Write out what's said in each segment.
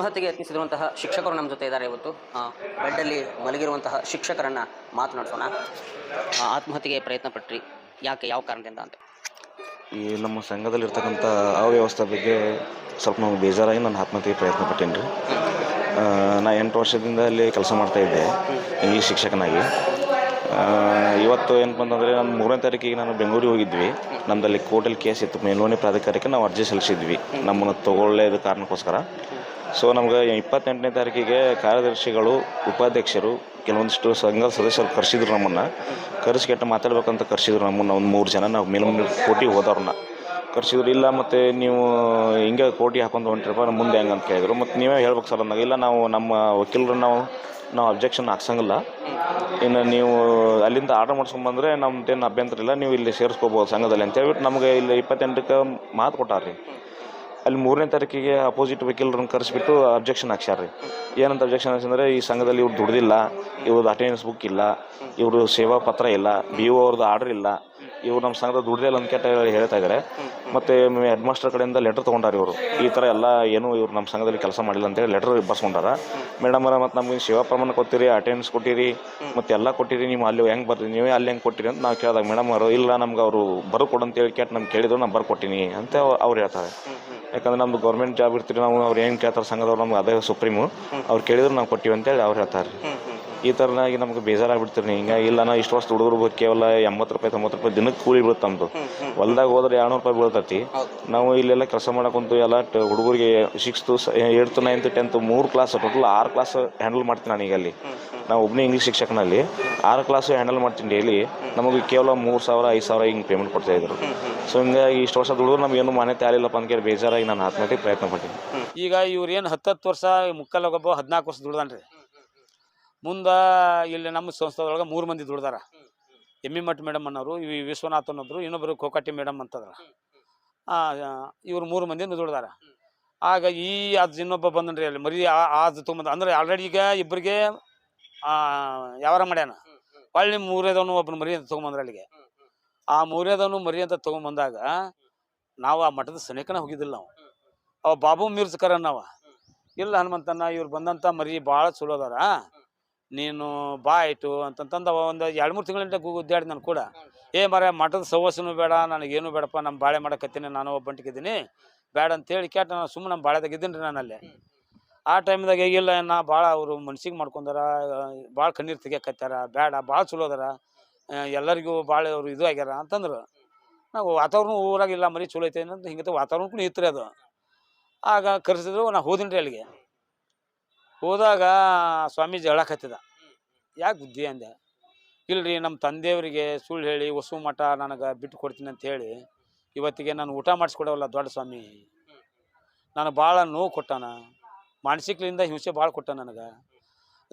ಆತ್ಮಹತ್ಯೆಗೆ ಯತ್ನಿಸಿರುವಂತಹ ಶಿಕ್ಷಕರು ನಮ್ಮ ಜೊತೆ ಇದ್ದಾರೆ ಇವತ್ತು. ಬೆಡ್ಡಲ್ಲಿ ಮಲಗಿರುವಂತಹ ಶಿಕ್ಷಕರನ್ನು ಮಾತನಾಡಿಸೋಣ. ಆತ್ಮಹತ್ಯೆಗೆ ಪ್ರಯತ್ನ ಪಟ್ಟ್ರಿ ಯಾಕೆ ಯಾವ ಕಾರಣದಿಂದ ಅಂತ? ಈ ನಮ್ಮ ಸಂಘದಲ್ಲಿರ್ತಕ್ಕಂಥ ಅವ್ಯವಸ್ಥೆ ಬಗ್ಗೆ ಸ್ವಲ್ಪ ನಾವು ಬೇಜಾರಾಗಿ ನಾನು ಆತ್ಮಹತ್ಯೆಗೆ ಪ್ರಯತ್ನ ಪಟ್ಟೇನಿ ರೀ ನಾ ಎಂಟು ವರ್ಷದಿಂದ ಅಲ್ಲಿ ಕೆಲಸ ಮಾಡ್ತಾ ಇದ್ದೆ ಇಂಗ್ಲೀಷ್ ಶಿಕ್ಷಕನಾಗಿ. ಇವತ್ತು ಏನಪ್ಪ ಅಂತಂದರೆ ನಾನು ಮೂರನೇ ತಾರೀಕಿಗೆ ನಾನು ಬೆಂಗಳೂರಿಗೆ ಹೋಗಿದ್ವಿ. ನಮ್ಮದಲ್ಲಿ ಕೋರ್ಟಲ್ಲಿ ಕೇಸ್ ಇತ್ತು. ಮೇಲ್ಮನೆ ಪ್ರಾಧಿಕಾರಕ್ಕೆ ನಾವು ಅರ್ಜಿ ಸಲ್ಲಿಸಿದ್ವಿ. ನಮ್ಮನ್ನು ತಗೊಳ್ಳೇದು ಕಾರಣಕ್ಕೋಸ್ಕರ. ಸೊ ನಮ್ಗೆ ಇಪ್ಪತ್ತೆಂಟನೇ ತಾರೀಕಿಗೆ ಕಾರ್ಯದರ್ಶಿಗಳು, ಉಪಾಧ್ಯಕ್ಷರು, ಕೆಲವೊಂದಿಷ್ಟು ಸಂಘ ಸದಸ್ಯರು ಕರೆಸಿದ್ರು ನಮ್ಮನ್ನು. ಕರೆಸ್ಕೆಟ್ಟು ಮಾತಾಡ್ಬೇಕಂತ ಕರೆಸಿದ್ರು ನಮ್ಮನ್ನು. ಒಂದು ಮೂರು ಜನ ನಾವು ಮೇಲ್ಮನೆ ಕೋಟಿ ಹೋದವ್ರನ್ನ. ಕರ್ಸಿದ್ರು, ಇಲ್ಲ, ಮತ್ತು ನೀವು ಹಿಂಗೆ ಕೋಟಿ ಹಾಕೊಂಡು ಹೊಂಟಿರಪ್ಪ, ಮುಂದೆ ಹೆಂಗೆ ಅಂತ ಕೇಳಿದ್ರು. ಮತ್ತು ನೀವೇ ಹೇಳ್ಬೇಕು ಸರ್ ಅಂದಾಗ, ಇಲ್ಲ, ನಾವು ನಮ್ಮ ವಕೀಲರು ನಾವು ನಾವು ಅಬ್ಜೆಕ್ಷನ್ ಹಾಕ್ಸಂಗಿಲ್ಲ. ಇನ್ನು ನೀವು ಅಲ್ಲಿಂದ ಆರ್ಡರ್ ಮಾಡ್ಸ್ಕೊಂಬಂದ್ರೆ ನಮ್ದೇನು ಅಭ್ಯಂತರ ಇಲ್ಲ, ನೀವು ಇಲ್ಲಿ ಸೇರಿಸ್ಕೋಬೋದು ಸಂಘದಲ್ಲಿ ಅಂತ ಹೇಳ್ಬಿಟ್ಟು ನಮಗೆ ಇಲ್ಲಿ ಇಪ್ಪತ್ತೆಂಟಕ್ಕೆ ಮಾತು ಕೊಟ್ಟಾರ್ರಿ. ಅಲ್ಲಿ ಮೂರನೇ ತಾರೀಕಿಗೆ ಅಪೋಸಿಟ್ ವಕೀಲರನ್ನು ಕರೆಸಿಬಿಟ್ಟು ಅಬ್ಜೆಕ್ಷನ್ ಹಾಕ್ಸ್ಯಾರ ರೀ ಏನಂತ ಅಬ್ಜೆಕ್ಷನ್ ಹಾಕ್ಸಂದ್ರೆ, ಈ ಸಂಘದಲ್ಲಿ ಇವ್ರು ದುಡ್ದಿಲ್ಲ, ಇವ್ರದ್ದು ಅಟೆಂಡೆನ್ಸ್ ಬುಕ್ ಇಲ್ಲ ಇವರು ಸೇವಾ ಪತ್ರ ಇಲ್ಲ ಬಿ ಒ ಅವ್ರದ್ದು ಆರ್ಡರ್ ಇಲ್ಲ. ಇವ್ರು ನಮ್ಮ ಸಂಘದ ದುಡ್ದಿಲ್ಲ ಅಂತ ಕೆಟ್ಟ ಹೇಳ್ತಾ ಇದ್ದಾರೆ ಮತ್ತೆ ಹೆಡ್ ಮಾಸ್ಟರ್ ಕಡೆಯಿಂದ ಲೆಟರ್ ತೊಗೊಂಡಾರ ಇವರು. ಈ ಥರ ಎಲ್ಲ ಏನು ಇವ್ರು ನಮ್ಮ ಸಂಘದಲ್ಲಿ ಕೆಲಸ ಮಾಡಿಲ್ಲ ಅಂತೇಳಿ ಲೆಟರ್ ಬರ್ಸ್ಕೊಂಡಾರ ಮೇಡಮ್ ಅವರ, ಮತ್ತೆ ನಮಗೆ ಸೇವಾ ಪ್ರಮಾಣ ಕೊಟ್ಟಿರಿ ಅಟೆಂಡೆನ್ಸ್ ಕೊಟ್ಟಿರಿ, ಮತ್ತೆ ಎಲ್ಲ ಕೊಟ್ಟಿರಿ, ನೀವು ಅಲ್ಲಿ ಹೆಂಗೆ ಬರ್ತೀರಿ ನೀವೇ ಅಲ್ಲಿ ಹೆಂಗೆ ಕೊಟ್ಟಿರಿ ಅಂತ ನಾವು ಕೇಳಿದಾಗ ಮೇಡಮ್ ಅವರು, ಇಲ್ಲ ನಮ್ಗೆ ಅವರು ಬರ್ ಕೊಡು ಅಂತೇಳಿ ಕೇಟ್ ನಮ್ಗೆ ಕೇಳಿದ್ರು ನಾನು ಬರ್ಕೊಟ್ಟಿನಿ ಅಂತ ಅವ್ರು ಹೇಳ್ತಾರೆ. ಯಾಕಂದ್ರೆ ನಮ್ದು ಗೌರ್ಮೆಂಟ್ ಜಾಬ್ ಇರ್ತೀರಿ, ನಾವು ಅವ್ರು ಏನು ಕೇಳ್ತಾರೆ ಸಂಘದವ್ರು ನಮ್ಗೆ ಅದೇ ಸುಪ್ರೀಮು. ಅವ್ರು ಕೇಳಿದ್ರು ನಾವು ಕೊಟ್ಟಿವಿ ಅಂತೇಳಿ ಅವ್ರು ಹೇಳ್ತಾರೆ. ಈ ಥರನಾಗಿ ನಮ್ಗೆ ಬೇಜಾರಾಗ್ಬಿಡ್ತೀರಿ ಹಿಂಗೆ ಇಲ್ಲ ನಾ ಇಷ್ಟು ವರ್ಷ ದುಡಿದ್ರು ಕೇವಲ ಎಂಬತ್ತು ರೂಪಾಯಿ ತೊಂಬತ್ತು ರೂಪಾಯಿ ದಿನಕ್ಕೆ ಕೂಲಿ ಬೀಳುತ್ತೆ ನಮ್ಮದು ಹೊಲ್ದಾಗ ಹೋದ್ರೆ ಎರಡು ರೂಪಾಯಿ ಬೀಳ್ತೈತಿ. ನಾವು ಇಲ್ಲೆಲ್ಲ ಕೆಲಸ ಮಾಡೋಕ್ಕಂತೂ ಎಲ್ಲ ಟ- ಹುಡುಗರಿಗೆ ಸಿಕ್ಸ್ತು ಏಳ್ತು ನೈನ್ತ್ ಟೆಂತ್ ಮೂರು ಕ್ಲಾಸ್ ಟೋಟಲ್ ಆರು ಕ್ಲಾಸ್ ಹ್ಯಾಂಡಲ್ ಮಾಡ್ತೀನಿ ನಾನೀಗ ಅಲ್ಲಿ. ನಾವು ಒಬ್ಬನೇ ಇಂಗ್ಲೀಷ್ ಶಿಕ್ಷಕನಲ್ಲಿ ಆರು ಕ್ಲಾಸು ಹ್ಯಾಂಡಲ್ ಮಾಡ್ತೀನಿ ಡೈಲಿ ನಮಗೆ ಕೇವಲ ಮೂರು ಸಾವಿರ ಐದು ಸಾವಿರ ಹಿಂಗೆ ಪೇಮೆಂಟ್ ಕೊಡ್ತಾ ಇದ್ರು. ಸೊ ಹಿಂಗಾಗಿ ಇಷ್ಟು ವರ್ಷ ದುಡಿದ್ರು ನಮ್ಗೆ ಏನು ಮಾನ್ಯತೆ ಆಗಲಿಲ್ಲಪ್ಪ ಅಂತ ಕೇಳಿ ಬೇಜಾರಾಗಿ ನಾನು ಆತ್ಮಹತ್ಯೆ ಪ್ರಯತ್ನ ಪಟ್ಟೆ ಈಗ ಇವ್ರು ಏನು ಹತ್ತತ್ತು ವರ್ಷ ಮುಕ್ಕಲ್ಗೊಬ್ಬ ಹದಿನಾಲ್ಕು ವರ್ಷ ದುಡ್ದಾನ್ರಿ. ಮುಂದೆ ಇಲ್ಲಿ ನಮ್ಮ ಸಂಸ್ಥೆದೊಳಗೆ ಮೂರು ಮಂದಿ ದುಡ್ದಾರ. ಎಮ್ಮಿ ಮಠ ಮೇಡಮ್ ಅನ್ನೋರು ಇವ್ ವಿಶ್ವನಾಥ್ ಅನ್ನೋದ್ರು ಇನ್ನೊಬ್ಬರು ಕೋಕಟ್ಟಿ ಮೇಡಮ್ ಅಂತದ್ರ ಇವ್ರು ಮೂರು ಮಂದಿ ದುಡ್ದಾರ. ಆಗ ಈ ಅದು ಇನ್ನೊಬ್ಬ ಬಂದನ್ರಿ ಅಲ್ಲಿ, ಮರಿ ಅದು ತುಂಬ ಅಂದ್ರೆ ಆಲ್ರೆಡಿ ಈಗ ಇಬ್ಬರಿಗೆ ಯಾವಾರ ಮಾಡ್ಯಾನ. ಹೊಳ್ಳಿ ಮೂರೇದವನು ಒಬ್ಬನ ಮರಿ ಅಂತ ತೊಗೊಂಬಂದ್ರ ಅಲ್ಲಿಗೆ. ಆ ಮೂರೇದವನು ಮರಿ ಅಂತ ತೊಗೊಂಬಂದಾಗ, ನಾವು ಆ ಮಠದ ಸನೇಕನ ಹೋಗಿದ್ದಿಲ್ಲ ನಾವು. ಅವ ಬಾಬು ನಾವ ಇಲ್ಲ ಹನುಮಂತನ ಇವ್ರು ಬಂದಂಥ ಮರಿ ಭಾಳ ಚಲೋ ಅದಾರ. ನೀನು ಬಾ ಆಯಿತು ಅಂತಂತಂದು ಒಂದು ಎರಡು ಮೂರು ತಿಂಗಳಿಂದ ಗುದ್ದಾಡಿ ನಾನು ಕೂಡ. ಏ ಮರ ಮಠದ ಸವಸನೂ ಬೇಡ, ನನಗೇನು ಬೇಡಪ್ಪ ನಮ್ಮ ಬಾಳೆ ಮಾಡಕತ್ತೀನಿ, ನಾನು ಒಬ್ಬಂಟಿಗಿದ್ದೀನಿ ಬೇಡ ಅಂತೇಳಿ ಕೇಟ ನಾನು ಸುಮ್ಮನೆ ನಮ್ಮ ಬಾಳೆದಾಗ ಇದ್ದೀನಿ ರೀ ನಾನು ಅಲ್ಲೇ ಆ ಟೈಮ್ದಾಗ ಇಲ್ಲ ನಾ ಭಾಳ ಅವರು ಮನ್ಸಿಗೆ ಮಾಡ್ಕೊಂಡಾರ ಭಾಳ ಕಣ್ಣೀರು ತೆಗಿಯಕತ್ತಾರ ಬೇಡ ಭಾಳ ಚಲೋ ಅದಾರ. ಎಲ್ಲರಿಗೂ ಭಾಳ ಅವರು ಇದು ಆಗ್ಯಾರ ಅಂತಂದ್ರು. ನಾವು ವಾತಾವರಣ ಊರಾಗಿಲ್ಲ ಮರಿ ಚಲೋ ಐತೆ ಅಂತ ಹಿಂಗತ್ತೆ ವಾತಾವರಣಕ್ಕೂ ಇತ್ತು ಅದು. ಆಗ ಕರೆಸಿದ್ರು, ನಾ ಹೋದಿನಿ ರೀ ಅಲ್ಲಿಗೆ. ಹೋದಾಗ ಸ್ವಾಮೀಜಿ ಹೇಳಕತ್ತಿದ, ಯಾಕೆ ಬುದ್ಧಿ? ಅಂದೆ. ಇಲ್ರಿ ನಮ್ಮ ತಂದೆಯವರಿಗೆ ಸುಳ್ಳು ಹೇಳಿ, ಹೊಸು ಮಠ ನನಗೆ ಬಿಟ್ಟು ಕೊಡ್ತೀನಿ ಅಂತ ಹೇಳಿ, ಇವತ್ತಿಗೆ ನಾನು ಊಟ ಮಾಡಿಸ್ಕೊಡವಲ್ಲ ದೊಡ್ಡ ಸ್ವಾಮಿ. ನಾನು ಭಾಳ ನೋವು ಕೊಟ್ಟಾನ ಮಾನಸಿಕಲಿಂದ ಹಿಂಸೆ ಭಾಳ ಕೊಟ್ಟ ನನಗೆ.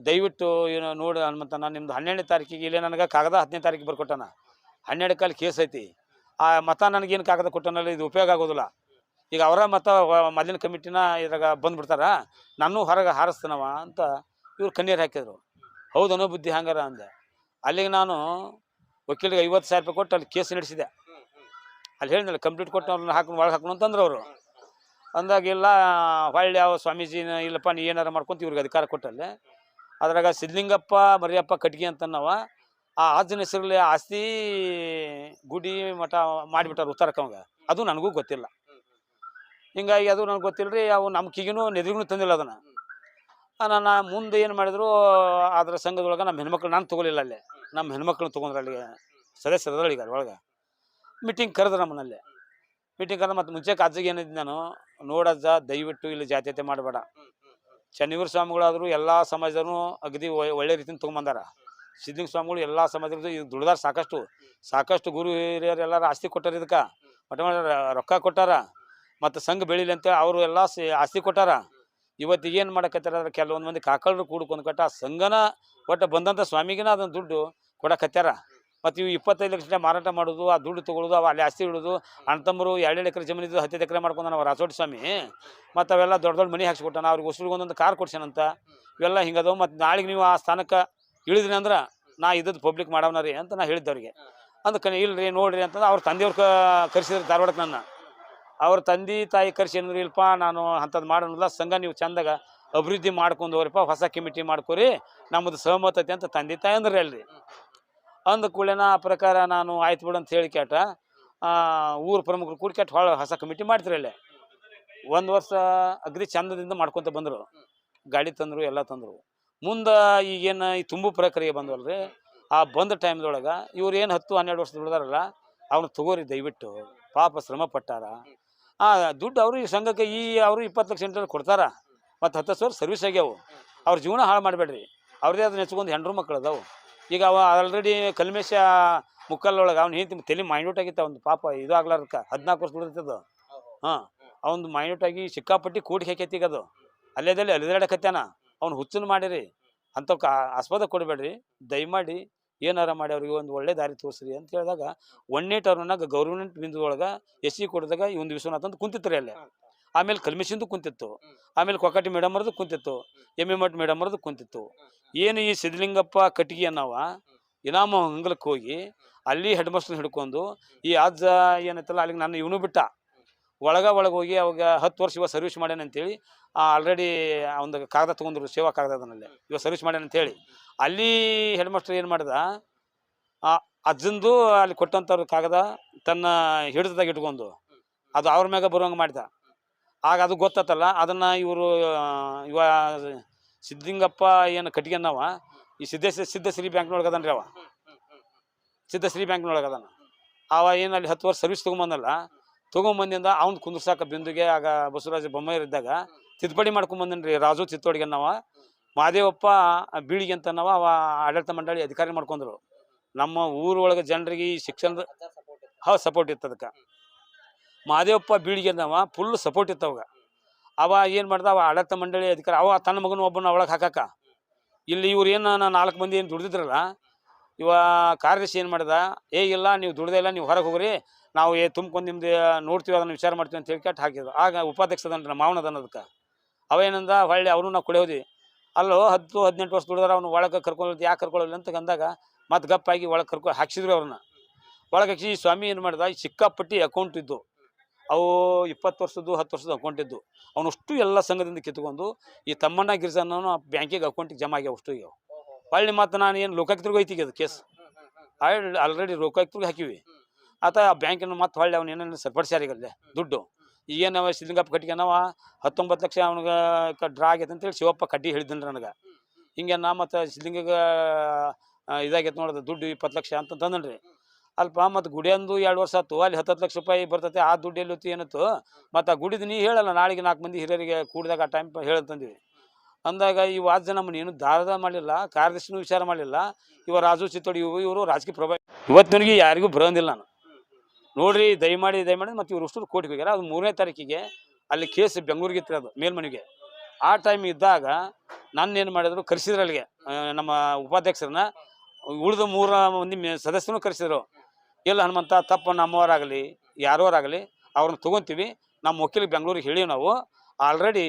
ದಯವಿಟ್ಟು ಏನು ನೋಡಿ ನಾನು ನಿಮ್ದು ಹನ್ನೆರಡನೇ ತಾರೀಕಿಗೆ ಇಲ್ಲೇ ನನಗೆ ಕಾಗದ ಹತ್ತನೇ ತಾರೀಕಿಗೆ ಬರ್ಕೊಟ್ಟಾನ. ಹನ್ನೆರಡು ಕಾಲ ಕೇಸ್ ಐತಿ. ಆ ಮತ ನನಗೇನು ಕಾಗದ ಕೊಟ್ಟನಲ್ಲ, ಇದು ಉಪಯೋಗ ಆಗೋದಿಲ್ಲ. ಈಗ ಅವರ ಮತ ಮಾಲಿನ್ಯ ಮೊದಲಿನ ಕಮಿಟಿನ ಇದ್ರಾಗ ಬಂದ್ಬಿಡ್ತಾರ ನಾನು ಹೊರಗೆ ಹಾರಿಸ್ತೇನವ ಅಂತ ಇವ್ರು ಕಣ್ಣೀರು ಹಾಕಿದ್ರು. ಹೌದನೋ ಬುದ್ಧಿ ಹಂಗಾರ ಅಂದೆ. ಅಲ್ಲಿಗೆ ನಾನು ವಕೀಲಿಗೆ ಐವತ್ತು ಸಾವಿರ ರೂಪಾಯಿ ಕೊಟ್ಟು ಅಲ್ಲಿ ಕೇಸ್ ನಡೆಸಿದೆ. ಅಲ್ಲಿ ಹೇಳಿದ್ನಲ್ಲ, ಕಂಪ್ಲೀಟ್ ಕೊಟ್ಟು ಅವ್ರನ್ನ ಹಾಕೊಂಡು ಒಳಗೆ ಹಾಕೊಂಡು ಅಂತಂದ್ರೆ ಅವರು. ಅಂದಾಗೆಲ್ಲ ಹೊಳ್ಳಿ ಯಾವ ಸ್ವಾಮೀಜಿನ ಇಲ್ಲಪ್ಪ, ನೀ ಏನಾರು ಮಾಡ್ಕೊಂತ ಇವ್ರಿಗೆ ಅಧಿಕಾರ ಕೊಟ್ಟಲ್ಲಿ. ಅದ್ರಾಗ ಸಿದ್ಲಿಂಗಪ್ಪ ಮರಿಯಪ್ಪ, ಕಟ್ಗಿ ಅಂತನವ ಆ ಆಜನ ಹೆಸರಲ್ಲಿ ಆಸ್ತಿ ಗುಡಿ ಮಠ ಮಾಡಿಬಿಟ್ಟಾರ ಅವಾಗ ಅದು ನನಗೂ ಗೊತ್ತಿಲ್ಲ. ಹಿಂಗಾಗಿ ಅದು ನನಗೆ ಗೊತ್ತಿಲ್ಲ ರೀ ಅವು ನಮ್ಮ ಕಿಗಿನೂ ನೆದರಿಗೂ ತಂದಿಲ್ಲ ಅದನ್ನು. ನಾನು ಮುಂದೆ ಏನು ಮಾಡಿದ್ರು ಅದರ ಸಂಘದೊಳಗೆ ನಮ್ಮ ಹೆಣ್ಮಕ್ಳು ನಾನು ತೊಗೊಲಿಲ್ಲ ಅಲ್ಲಿ. ನಮ್ಮ ಹೆಣ್ಮಕ್ಳನ್ನ ತೊಗೊಂಡ್ರೆ ಅಲ್ಲಿಗೆ ಸದಸ್ಯರದಲ್ಲಿ ಈಗ ಒಳಗೆ ಮೀಟಿಂಗ್ ಕರೆದ್ರು ನಮ್ಮನಲ್ಲಿ. ಮೀಟಿಂಗ್ ಕರೆದ್ರೆ ಮತ್ತು ಮುಂಚೆ ಅಜ್ಜಿಗೆ ಏನಿದ್ದು ನಾನು ನೋಡಜ್ಜ ದಯವಿಟ್ಟು ಇಲ್ಲಿ ಜಾತ್ಯತೆ ಮಾಡಬೇಡ. ಚನ್ನವೀರ ಸ್ವಾಮಿಗಳಾದರೂ ಎಲ್ಲ ಸಮಾಜದೂ ಅಗದಿ ಒಳ್ಳೆ ರೀತಿಯಿಂದ ತೊಗೊಂಬಂದಾರ. ಸಿದ್ದಿಂಗ್ ಸ್ವಾಮಿಗಳು ಎಲ್ಲ ಸಮಾಜದ ಇದು ದುಡ್ದಾರ ಸಾಕಷ್ಟು. ಸಾಕಷ್ಟು ಗುರು ಹಿರಿಯರು ಎಲ್ಲರೂ ಆಸ್ತಿ ಕೊಟ್ಟಾರ ಇದಕ್ಕೆ. ಮಟ ರೊಕ್ಕ ಕೊಟ್ಟಾರ. ಮತ್ತು ಸಂಘ ಬೆಳೀಲಿ ಅಂತ ಅವರು ಎಲ್ಲ ಆಸ್ತಿ ಕೊಟ್ಟಾರ. ಇವತ್ತಿಗೆ ಏನು ಮಾಡಕತ್ತಾರ ಅಂದ್ರೆ ಕೆಲವೊಂದು ಮಂದಿ ಕಾಕಳರು ಕೂಡ್ಕೊಂಡು ಕಟ್ಟ ಆ ಸಂಘನ ಒಟ್ಟು ಬಂದಂಥ ಸ್ವಾಮಿಗಿನ ಅದನ್ನು ದುಡ್ಡು ಕೊಡಕತ್ತಾರ ಮತ್ತು ಇವು ಇಪ್ಪತ್ತೈದು ಲಕ್ಷ ಮಾರಾಟ ಮಾಡೋದು, ಆ ದುಡ್ಡು ತೊಗೊಳೋದು, ಅವು ಅಲ್ಲಿ ಆಸ್ತಿ ಇಡೋದು ಅಣ್ಣತಮ್ಮರು ಎರಡು ಎಕರೆ ಜಮೀನಿದ್ದು ಹತ್ತೈದು ಎಕರೆ ಮಾಡ್ಕೊಂಡು ನಾವು ರಾಸೋಟಿ ಸ್ವಾಮಿ. ಮತ್ತು ಅವೆಲ್ಲ ದೊಡ್ಡ ದೊಡ್ಡ ಮನೆ ಹಾಕ್ಸ್ಕೊಟ್ಟಾನ, ಅವ್ರಿಗೆ ಹೊಸರಿಗೆ ಒಂದೊಂದು ಕಾರ್ ಕೊಡ್ಸ್ಯಾನಂತ. ಇವೆಲ್ಲ ಹಿಂಗದವು ಮತ್ತು ನಾಳೆಗೆ ನೀವು ಆ ಸ್ಥಾನಕ್ಕೆ ಇಳಿದ್ರಿ ಅಂದ್ರೆ ನಾ ಇದ್ದದ್ದು ಪಬ್ಲಿಕ್ ಮಾಡವನ ರೀ ಅಂತ ನಾ ಹೇಳಿದ್ದೆ ಅವ್ರಿಗೆ. ಅಂದಕ್ಕೆ ಇಲ್ರಿ ನೋಡ್ರಿ ಅಂತಂದ್ರೆ ಅವ್ರ ತಂದೆಯವ್ರ ಕರೆಸಿದ್ರು ಧಾರವಾಡಕ್ಕೆ ನನ್ನ. ಅವ್ರ ತಂದೆ ತಾಯಿ ಕರ್ಸಿ ಏನಂದ್ರೆ ಇಲ್ಲಪ್ಪ, ನಾನು ಅಂಥದ್ದು ಮಾಡೋಣ ಸಂಘ ನೀವು ಚಂದಾಗ ಅಭಿವೃದ್ಧಿ ಮಾಡ್ಕೊಂಡು ಹೋಗ್ರಿಪ್ಪ, ಹೊಸ ಕಮಿಟಿ ಮಾಡ್ಕೊರಿ ನಮ್ಮದು ಸಹಮತತೆ ಅಂತ ತಂದೆ ತಾಯಿ ಅಂದ್ರೆ ಅಲ್ರಿ ಅಂದ ಕೂಡಲೇನ ಆ ಪ್ರಕಾರ ನಾನು ಆಯ್ತು ಬಿಡು ಅಂತ ಹೇಳಿ ಕೇಟ ಊರು ಪ್ರಮುಖರು ಕೂಡಿ ಕೆಟ್ಟ ಹೊಳ ಹೊಸ ಕಮಿಟಿ ಮಾಡ್ತಿರಲ್ಲೇ ಒಂದು ವರ್ಷ ಅಗ್ರಿ ಚಂದದಿಂದ ಮಾಡ್ಕೊತ ಬಂದರು. ಗಾಡಿ ತಂದರು, ಎಲ್ಲ ತಂದರು. ಮುಂದೆ ಈಗೇನು ಈ ತುಂಬು ಪ್ರಕ್ರಿಯೆ ಬಂದವಲ್ರಿ, ಆ ಬಂದ ಟೈಮ್ದೊಳಗೆ ಇವ್ರು ಏನು ಹತ್ತು ಹನ್ನೆರಡು ವರ್ಷ ದುಡ್ದಾರಲ್ಲ ಅವ್ನು ತಗೋರಿ ದಯವಿಟ್ಟು, ಪಾಪ ಶ್ರಮ ಪಟ್ಟಾರ. ಆ ದುಡ್ಡು ಅವರು ಈ ಸಂಘಕ್ಕೆ ಈ ಅವರು ಇಪ್ಪತ್ತು ಲಕ್ಷ ಎಂಟು ಕೊಡ್ತಾರ. ಮತ್ತು ಹತ್ತು ಸಾವಿರ ಸರ್ವಿಸ್ ಆಗ್ಯಾವು. ಅವ್ರ ಜೀವನ ಹಾಳು ಮಾಡಬೇಡ್ರಿ. ಅವ್ರದೇ ಅದನ್ನ ನೆಚ್ಕೊಂಡು ಹೆಂಡ್ರು ಮಕ್ಕಳು ಅದಾವು. ಈಗ ಅವ ಆಲ್ರೆಡಿ ಕಲ್ಮೇಶ ಮುಕ್ಕಲ್ಲೊಳಗೆ ಅವ್ನು ಹೆಂಡತಿ ತಲೆ ಮೈನ್ಯೂಟ್ ಆಗಿತ್ತು ಅವ್ನು ಪಾಪ ಇದು ಆಗ್ಲಾರ್ದಕ್ಕ. ಹದಿನಾಲ್ಕು ವರ್ಷ ದುಡಿತದ ಹಾಂ ಅವ್ನು ಮೈನ್ಯೂಟ್ ಆಗಿ ಸಿಕ್ಕಾಪಟ್ಟಿ ಕೂಡಿ ಹಾಕೈತಿ ಅದು. ಅಲ್ಲೇದಲ್ಲಿ ಅಲಿದಾಡಕತ್ಯಾನ ಅವ್ನು ಹುಚ್ಚನ್ನು ಮಾಡಿರಿ. ಅಂಥವ್ಕೆ ಆಸ್ಪದ ಕೊಡಬೇಡ್ರಿ. ದಯಮಾಡಿ ಏನಾರ ಮಾಡಿ ಅವ್ರಿಗೆ ಒಂದು ಒಳ್ಳೆ ದಾರಿ ತೋರಿಸ್ರಿ ಅಂತ ಹೇಳಿದಾಗ ಏಟ್ ಟರ್ಮ್ನಾಗ ಗೌರ್ಮೆಂಟ್ ಬಿಂದು ಒಳಗೆ ಎಸ್ ಸಿ ಕೊಡಿದಾಗ ಈ ಒಂದು ವಿಶ್ವನಾಥ್ ಅಂತ ಕುಂತಿತ್ತು ರೀ ಅಲ್ಲೇ ಆಮೇಲೆ ಕಲ್ಮಿಷಿಂದು ಕುಂತಿತ್ತು. ಆಮೇಲೆ ಕೊಕಾಟಿ ಮೇಡಮ್ ಅವ್ರದ್ದು ಕುಂತಿತ್ತು. ಎಂ ಎ ಮಠ್ ಮೇಡಮ್ ಅವ್ರದ್ದು ಕುಂತಿತ್ತು. ಏನು ಈ ಸಿದ್ಧಲಿಂಗಪ್ಪ ಕಟ್ಟಿಗೆ ಅನ್ನವ? ಇನಾಮ ಅಂಗಲಕ್ಕೆ ಹೋಗಿ ಅಲ್ಲಿ ಹೆಡ್ ಮಾಸ್ಟರ್ ಹಿಡ್ಕೊಂಡು ಈ ಅಜ್ಜ ಏನೈತಲ್ಲ ಅಲ್ಲಿಗೆ ನಾನು ಇವನು ಬಿಟ್ಟ. ಒಳಗ ಒಳಗೆ ಹೋಗಿ ಅವಾಗ ಹತ್ತು ವರ್ಷ ಇವಾಗ ಸರ್ವಿಸ್ ಮಾಡ್ಯಾನ ಅಂತೇಳಿ ಆಲ್ರೆಡಿ ಒಂದು ಕಾಗದ ತೊಗೊಂಡ್ರು, ಸೇವಾ ಕಾಗದ ಅದನ್ನಲ್ಲಿ ಇವಾಗ ಸರ್ವಿಸ್ ಮಾಡ್ಯಾನ ಅಂತೇಳಿ. ಅಲ್ಲಿ ಹೆಡ್ ಮಾಸ್ಟರ್ ಏನು ಮಾಡಿದ, ಆ ಅಜ್ಜಂದು ಅಲ್ಲಿ ಕೊಟ್ಟಂಥವ್ರ ಕಾಗದ ತನ್ನ ಹಿಡಿತದಾಗ ಇಟ್ಕೊಂಡು, ಅದು ಅವ್ರ ಮ್ಯಾಗ ಬರುವಂಗೆ ಮಾಡಿದ. ಆಗ ಅದು ಗೊತ್ತಾತಲ್ಲ, ಅದನ್ನು ಇವರು ಇವ ಸಿದ್ದಿಂಗಪ್ಪ ಏನು ಕಟ್ಗೆನವ ಈ ಸಿದ್ಧ ಸಿದ್ಧಶ್ರೀ ಬ್ಯಾಂಕ್ನೊಳಗೆ ಅದನ್ರಿ ಅವ. ಸಿದ್ಧಶ್ರೀ ಬ್ಯಾಂಕ್ನೊಳಗೆ ಅದಾನ. ಅವ ಏನು ಅಲ್ಲಿ ಹತ್ತು ವರ್ಷ ಸರ್ವಿಸ್ ತೊಗೊಂಬಂದಲ್ಲ ತೊಗೊಂಬಂದಿಂದ ಅವ್ನು ಕುಂದ್ರಸಾಕ ಬಿಂದುಗೆ, ಆಗ ಬಸವರಾಜ ಬೊಮ್ಮಾಯಿ ಇದ್ದಾಗ ತಿದ್ದುಪಡಿ ಮಾಡ್ಕೊಂಬಂದನ್ರಿ ರಾಜು ಚಿತ್ತೋಡಿಗೆ ಅನ್ನವ ಮಾದೇವಪ್ಪ ಬೀಳಿಗೆ ಅಂತನವ ಅವ ಆಡಳಿತ ಮಂಡಳಿ ಅಧಿಕಾರಿ ಮಾಡ್ಕೊಂಡ್ರು. ನಮ್ಮ ಊರೊಳಗೆ ಜನರಿಗೆ ಈ ಶಿಕ್ಷಣದ ಹೌದು ಸಪೋರ್ಟ್ ಇತ್ತು ಅದಕ್ಕೆ. ಮಾದೇವಪ್ಪ ಬೀಳಿಗೆ ಅನ್ನವ ಫುಲ್ ಸಪೋರ್ಟ್ ಇತ್ತು ಅವಾಗ. ಅವ ಏನು ಮಾಡ್ದ, ಅವ ಆಡಳಿತ ಮಂಡಳಿ ಅಧಿಕಾರಿ, ಅವ ತನ್ನ ಮಗನ ಒಬ್ಬನ ಒಳಗೆ ಹಾಕಾಕ ಇಲ್ಲಿ ಇವ್ರು ಏನು ನಾಲ್ಕು ಮಂದಿ ಏನು ದುಡ್ದಿದ್ರಲ್ಲ, ಇವ ಕಾರ್ಯದರ್ಶಿ ಏನು ಮಾಡ್ದ, ಏ ಇಲ್ಲ, ನೀವು ದುಡ್ದೇ ಇಲ್ಲ, ನೀವು ಹೊರಗೆ ಹೋಗ್ರಿ. ನಾವು ಏ ತುಂಬ್ಕೊಂಡು ನಿಮ್ದು ನೋಡ್ತೀವಿ ಅದನ್ನು ವಿಚಾರ ಮಾಡ್ತೀವಿ ಅಂತ ಹೇಳಿ ಕೆಟ್ಟು ಹಾಕಿದ್ರು. ಆಗ ಉಪಾಧ್ಯಕ್ಷ ಅದನ್ರಿ ನಮ್ಮ ಮಾವನ ಅದನ್ನ ಅದಕ್ಕೆ. ಅವ ಏನಂದ ಹೊಳ್ಳಿ ಅವನು ನಾವು ಕುಡಿಯೋದಿ. ಅಲ್ಲೋ ಹತ್ತು ಹದಿನೆಂಟು ವರ್ಷ ದುಡಿದ್ರೆ ಅವ್ನು ಒಳಗೆ ಕರ್ಕೊಳ್ಳೋದು ಯಾಕೆ ಕರ್ಕೊಳ್ಳೋಲ್ಲ ಅಂತ ಅಂದಾಗ ಮತ್ತೆ ಗಪ್ಪಾಗಿ ಒಳಗೆ ಕರ್ಕೊ ಹಾಕ್ಸಿದ್ರು ಅವ್ರನ್ನ. ಒಳಗೆ ಹಾಕ್ಸಿ ಈ ಸ್ವಾಮಿ ಏನು ಮಾಡ್ದ ಈ ಸಿಕ್ಕಾಪಟ್ಟಿ ಅಕೌಂಟ್ ಇದ್ದು ಅವು ಇಪ್ಪತ್ತು ವರ್ಷದ್ದು ಹತ್ತು ವರ್ಷದ ಅಕೌಂಟ್ ಇದ್ದು ಅವನಷ್ಟು ಎಲ್ಲ ಸಂಘದಿಂದ ಕಿತ್ಕೊಂಡು ಈ ತಮ್ಮಣ್ಣ ಆ ಬ್ಯಾಂಕಿಗೆ ಅಕೌಂಟಿಗೆ ಜಮಾ ಆಗ್ಯಾವ ಅಷ್ಟು ಹೊಳ್ಳಿ ಮತ್ತು ನಾನು ಏನು ಲೋಕಾಯುಕ್ತರಿಗೂ ಐತಿಗೆ ಅದು ಕೇಸ್ ಆಲ್ರೆಡಿ ಲೋಕಾಯುಕ್ತರಿಗೆ ಹಾಕಿವಿ. ಆತ ಆ ಬ್ಯಾಂಕಿನ ಮತ್ತೆ ಹೊಳ್ಳಿ ಅವ್ನು ಏನೇನು ಸರಿಪಡಿಸ್ಯಾರೀಗಲ್ಲೇ ದುಡ್ಡು. ಈಗೇನು ಶಿಲಿಂಗಪ್ಪ ಕಟ್ಟಿಗೆ ನಾವು ಹತ್ತೊಂಬತ್ತು ಲಕ್ಷ ಅವ್ನಿಗೆ ಡ್ರಾ ಆಗೈತೆ ಅಂತೇಳಿ ಶಿವಪ್ಪ ಕಡ್ಡಿ ಹೇಳಿದ್ನ ನನಗೆ. ಹಿಂಗೆ ನಾ ಮತ್ತು ಸಿದ್ಲಿಂಗಗೆ ಇದಾಗೈತೆ ನೋಡೋದು ದುಡ್ಡು ಇಪ್ಪತ್ತು ಲಕ್ಷ ಅಂತ ತಂದನ್ರಿ. ಅಲ್ಪ ಮತ್ತು ಗುಡಿಯಂದು ಎರಡು ವರ್ಷ ಆಯ್ತು ಅಲ್ಲಿ ಹತ್ತತ್ತು ಲಕ್ಷ ರೂಪಾಯಿ ಬರ್ತೈತೆ ಆ ದುಡ್ಡು ಎಲ್ಲಿ ಹೊತ್ತು ಏನತ್ತು? ಮತ್ತು ಆ ಗುಡಿದು ನೀ ಹೇಳಲ್ಲ ನಾಳೆಗೆ ನಾಲ್ಕು ಮಂದಿ ಹಿರಿಯರಿಗೆ ಕೂಡಿದಾಗ ಆ ಟೈಮ್ ಹೇಳಂತಂದಿವಿ ಅಂದಾಗ ಈ ವಾದ ಜನ ನಮ್ಮನ್ನ ಏನು ದಾರದ ಮಾಡಲಿಲ್ಲ ಕಾರ್ಯದರ್ಶಿನೂ ವಿಚಾರ ಮಾಡಲಿಲ್ಲ. ಇವ ರಾಜು ಚಿತ್ತೋಡಿ ಇವು ಇವರು ರಾಜಕೀಯ ಪ್ರಭಾವ. ಇವತ್ತಿನವರೆಗೆ ಯಾರಿಗೂ ಬರೋದಿಲ್ಲ ನಾನು. ನೋಡ್ರಿ, ದಯಮಾಡಿ ದಯಮಾಡಿ ಮತ್ತು ಇವ್ರು ಅಷ್ಟು ಕೋರ್ಟ್ಗೆ ಹೋಗ್ಯಾರ. ಅದು ಮೂರನೇ ತಾರೀಕಿಗೆ ಅಲ್ಲಿ ಕೇಸ್ ಬೆಂಗಳೂರಿಗೆ ಅದು, ಮೇಲ್ಮನೆಗೆ. ಆ ಟೈಮ್ ಇದ್ದಾಗ ನನ್ನ ಏನು ಮಾಡಿದ್ರು, ಕರೆಸಿದ್ರು ಅಲ್ಲಿಗೆ. ನಮ್ಮ ಉಪಾಧ್ಯಕ್ಷರನ್ನ. ಉಳಿದ ಮೂರ ಮಂದಿ ಸದಸ್ಯನೂ ಕರೆಸಿದ್ರು. ಎಲ್ಲ ಹನುಮಂತ, ತಪ್ಪು ನಮ್ಮವರಾಗಲಿ ಯಾರೋರಾಗಲಿ ಅವ್ರನ್ನ ತೊಗೊತೀವಿ. ನಮ್ಮ ವಕೀಲಿಗೆ ಬೆಂಗಳೂರಿಗೆ ಹೇಳೀವಿ ನಾವು. ಆಲ್ರೆಡಿ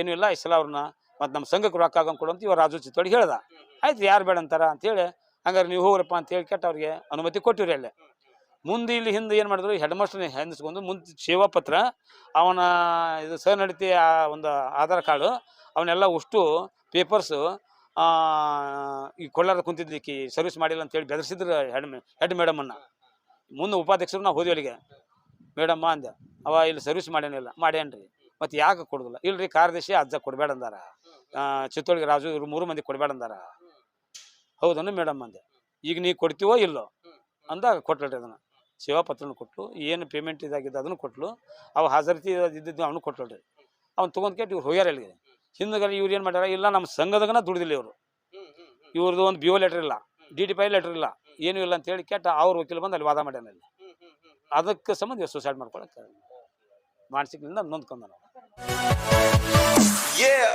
ಏನೂ ಇಲ್ಲ, ಈ ಸಲ ಅವ್ರನ್ನ ಮತ್ತು ನಮ್ಮ ಸಂಘಕ್ಕೆ ರೊಕ್ಕ ಆಗಂಗೆ ಕೊಡು ಅಂತ ಇವ ರಾಜು ಚಿತ್ತೋಡಿ ಹೇಳ್ದ. ಆಯ್ತು, ಯಾರು ಬೇಡ ಅಂತಾರ ಅಂತೇಳಿ ಹಂಗಾರೆ ನೀವು ಹೋಗ್ರಪ್ಪ ಅಂತೇಳಿ ಕೆಟ್ಟ ಅವ್ರಿಗೆ ಅನುಮತಿ ಕೊಟ್ಟಿವ್ರಿ ಅಲ್ಲೇ. ಮುಂದೆ ಇಲ್ಲಿ ಹಿಂದೆ ಏನು ಮಾಡಿದ್ರು ಹೆಡ್ ಮಾಸ್ಟರ್ನ ಹೆಂದಿಸ್ಕೊಂಡು ಮುಂದೆ ಸೇವಾ ಪತ್ರ, ಅವನ ಇದು ಸಹನಡತೆ ಆ ಒಂದು ಆಧಾರ್ ಕಾರ್ಡು, ಅವನ್ನೆಲ್ಲ ಅಷ್ಟು ಪೇಪರ್ಸು ಈ ಕೊಳ್ಳಾರ ಕುಂತಿದ್ದಕ್ಕೆ ಸರ್ವಿಸ್ ಮಾಡಿಲ್ಲ ಅಂತೇಳಿ ಬೆದರಿಸಿದ್ರು ಹೆಡ್ ಹೆಡ್ ಮೇಡಮನ್ನು ಮುಂದೆ ಉಪಾಧ್ಯಕ್ಷರು ನಾವು ಹೋದ್ವಿ ಅಲ್ಲಿಗೆ. ಮೇಡಮ್ಮ ಅಂದೆ, ಅವ ಇಲ್ಲಿ ಸರ್ವಿಸ್ ಮಾಡ್ಯಾನಿಲ್ಲ, ಮಾಡ್ಯಾನ್ರಿ, ಮತ್ತು ಯಾಕೆ ಕೊಡೋದಿಲ್ಲ? ಇಲ್ರಿ, ಕಾರ್ಯದರ್ಶಿ ಅಜ್ಜ ಕೊಡಬೇಡ ಅಂದಾರ. ಚಿತ್ತೋಳಿಗೆ ರಾಜು ಇವ್ರು ಮೂರು ಮಂದಿ ಕೊಡಬೇಡ ಅಂದಾರ. ಹೌದನ್ನು ಮೇಡಮ್, ಅಂದೆ. ಈಗ ನೀ ಕೊಡ್ತೀವೋ ಇಲ್ಲೋ? ಅಂದಾಗ ಕೊಟ್ಲರಿ ಅದನ್ನು. ಸೇವಾ ಪತ್ರನ ಕೊಟ್ಟು ಏನು ಪೇಮೆಂಟ್ ಇದಾಗಿದ್ದು ಅದನ್ನು ಕೊಟ್ಲು. ಅವ ಹಾಜರತಿ ಇದ್ದಿದ್ದು ಅವನು ರೀ ಅವ್ನು ತೊಗೊಂಡ್ ಕೇಟ್ ಇವ್ರು ಹೋಗ್ಯಾರ ಅಲ್ಲಿಗೆ ಹಿಂದಗಡೆ ಇವ್ರು ಏನು ಮಾಡ್ಯಾರ, ಇಲ್ಲ ನಮ್ಮ ಸಂಘದಾಗನ ದುಡಿದಿಲ್ಲ ಇವರು. ಇವ್ರದ್ದು ಒಂದು ಬಿ ಓ ಲೆಟ್ರ್ ಇಲ್ಲ ಡಿ ಡಿ ಪೈ ಲೆಟ್ರ್ ಇಲ್ಲ, ಏನೂ ಇಲ್ಲ ಅಂತ ಹೇಳಿ ಕೆಟ್ಟ ಅವ್ರ ವಕೀಲ ಬಂದು ಅಲ್ಲಿ ವಾದ ಮಾಡ್ಯಾನ ಅಲ್ಲಿ. ಅದಕ್ಕೆ ಸಂಬಂಧ ಸುಸೈಡ್ ಮಾಡ್ಕೊಳಕ್ಕೆ ಮಾನಸಿಕದಿಂದ ನೊಂದ್ಕೊಂಡ Yeah.